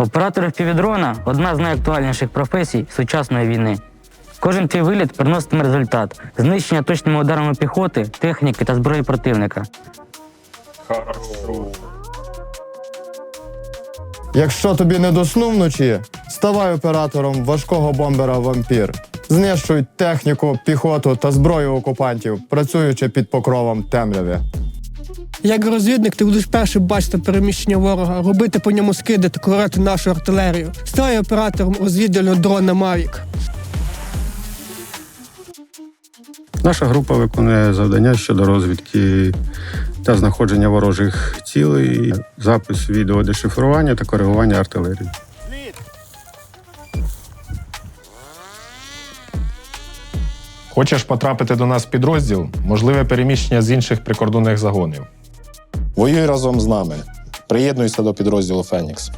Оператор FPV-дрона – одна з найактуальніших професій сучасної війни. Кожен твій виліт приноситиме результат знищення точними ударами піхоти, техніки та зброї противника. Якщо тобі не до сну вночі, ставай оператором важкого бомбера вампір. Знищуй техніку, піхоту та зброю окупантів, працюючи під покровом темряви. Як розвідник, ти будеш першим бачити переміщення ворога, робити по ньому скиди та корити нашу артилерію. Ставай оператором розвідувального дрона Мавік. Наша група виконує завдання щодо розвідки та знаходження ворожих цілей, запис відеодешифрування та коригування артилерії. Хочеш потрапити до нас в підрозділ? Можливе переміщення з інших прикордонних загонів. Воюй разом з нами. Приєднуйся до підрозділу Фенікс.